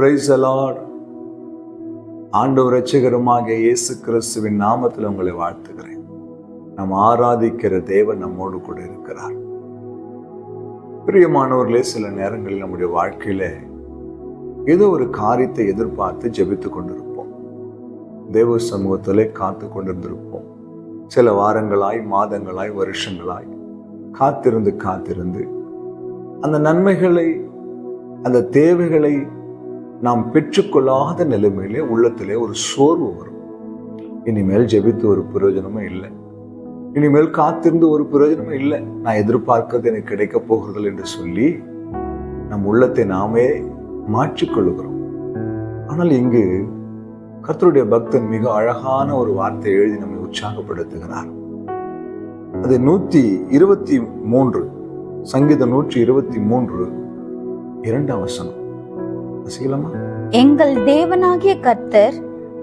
Price allot ஆண்டவர் இயேசு கிறிஸ்துவின் நாமத்தில் உங்களை வாழ்த்துகிறேன். நாம் ஆராதிக்கிற தேவன் நம்மோடு கூட இருக்கிறார். பிரியமானவர்களே சில நேரங்களில் நம்முடைய வாழ்க்கையில ஏதோ ஒரு காரியத்தை எதிர்பார்த்து ஜெபித்து கொண்டிருப்போம். தேவ சமூகத்திலே காத்து கொண்டிருந்திருப்போம். சில வாரங்களாய் மாதங்களாய் வருஷங்களாய் காத்திருந்து காத்திருந்து அந்த நன்மைகளை அந்த தேவைகளை நாம் பெற்றுக்கொள்ளாத நிலைமையிலே உள்ளத்திலே ஒரு சோர்வு வரும். இனிமேல் ஜெபித்து ஒரு பிரயோஜனமும் இல்லை. இனிமேல் காத்திருந்து ஒரு பிரயோஜனமும் இல்லை. நான் எதிர்பார்க்கிறது எனக்கு கிடைக்கப் போகிறது என்று சொல்லி நம் உள்ளத்தை நாமே மாற்றிக்கொள்கிறோம் ஆனால் இங்கு கர்த்தருடைய பக்தன் மிக அழகான ஒரு வார்த்தை எழுதி நம்மை உற்சாகப்படுத்துகிறார். அது நூத்தி இருபத்தி மூன்று சங்கீதம் நூற்றி இருபத்தி மூன்று இரண்டாம் வசனம். எங்கள் தேவனாகிய கர்த்தர்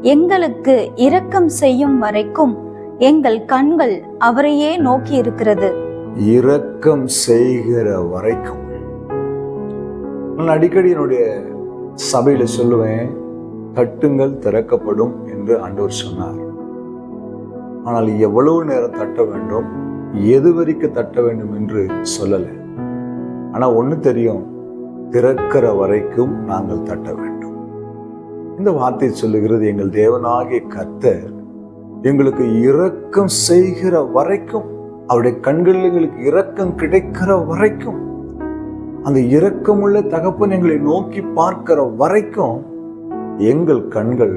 எங்களுக்கு இரக்கம் செய்யும் வரைக்கும் எங்கள் கண்கள் அவரையே நோக்கி இருக்கிறது. இரக்கம் செய்கிற வரைக்கும். நான் அடிக்கடி என்னுடைய சபையில சொல்லுவேன் தட்டுங்கள் திறக்கப்படும் என்று ஆண்டவர் சொன்னார். ஆனால் எவ்வளவு நேரம் தட்ட வேண்டும் எது வரைக்கும் தட்ட வேண்டும் என்று சொல்லலை. ஆனா ஒண்ணு தெரியும் திறக்கிற வரைக்கும் நாங்கள் தட்ட வேண்டும். இந்த வார்த்தை சொல்லுகிறது எங்கள் தேவனாகிய கர்த்தர் எங்களுக்கு இரக்கம் செய்கிற வரைக்கும் அவருடைய கண்களில் எங்களுக்கு இரக்கம் கிடைக்கிற வரைக்கும் அந்த இரக்கமுள்ள தகப்பன் எங்களை நோக்கி பார்க்கிற வரைக்கும் எங்கள் கண்கள்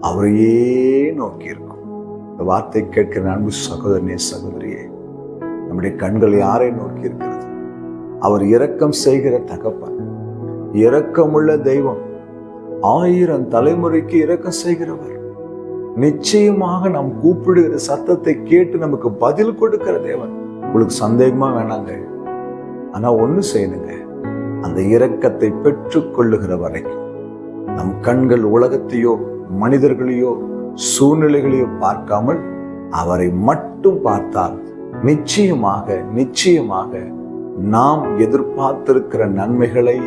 அவரையே நோக்கி இருக்கும். இந்த வார்த்தை கேட்கிற அன்பு சகோதரனே சகோதரியே நம்முடைய கண்கள் யாரை நோக்கி இருக்கிறது? அவர் இரக்கம் செய்கிற தகப்பன். இரக்கமுள்ள தெய்வம். ஆயிரம் தலைமுறைக்கு இரக்கம் செய்கிறவர். நிச்சயமாக நாம் கூப்பிடுகிற சத்தத்தை கேட்டு நமக்கு பதில் கொடுக்கிற தேவன். உங்களுக்கு சந்தேகமா வேணாங்க. ஆனா ஒண்ணு செய்யணுங்க. அந்த இரக்கத்தை பெற்றுக்கொள்ளுகிற வரைக்கும். நம் கண்கள் உலகத்தையோ மனிதர்களையோ சூழ்நிலைகளையோ பார்க்காமல் அவரை மட்டும் பார்த்தால் நிச்சயமாக நிச்சயமாக நாம் எதிர்பார்த்திருக்கிற நன்மைகளை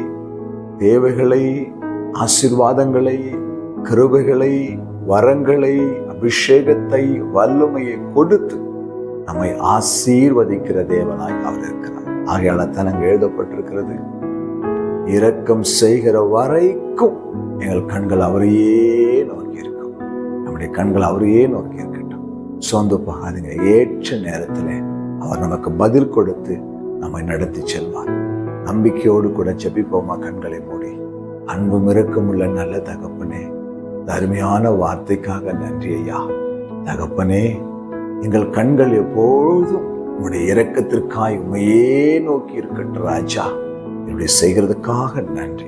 தேவைகளை ஆசிர்வாதங்களை கிருபைகளை வரங்களை அபிஷேகத்தை வல்லமையை கொடுத்து நம்மை ஆசீர்வதிக்கிற தேவனாய் அவர் இருக்கிறார். ஆகையால தனங்க எழுதப்பட்டிருக்கிறது. இரக்கம் செய்கிற வரைக்கும் எங்கள் கண்கள் அவரையே நோக்கி இருக்கும். நம்முடைய கண்கள் அவரையே நோக்கி இருக்கட்டும். சொந்த போகாதுங்க. ஏற்ற நேரத்தில் அவர் நமக்கு பதில் கொடுத்து நம்மை நடத்தி செல்வார். நம்பிக்கையோடு கூட ஜெபிப்போமா கண்களை மூடி. அன்பும் இரக்கமுள்ள நல்ல தகப்பனே அருமையான வார்த்தைக்காக நன்றி ஐயா. தகப்பனே எங்கள் கண்கள் எப்பொழுதும் உங்களுடைய இறக்கத்திற்காய் உண்மையே நோக்கி இருக்கட்டும் ராஜா. இப்படி செய்கிறதுக்காக நன்றி.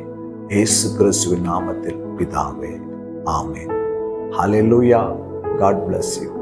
ஏசு கிறிஸ்துவின் நாமத்தில் பிதாவே ஆமென். ஹalleluya காட் பிளஸ் யூ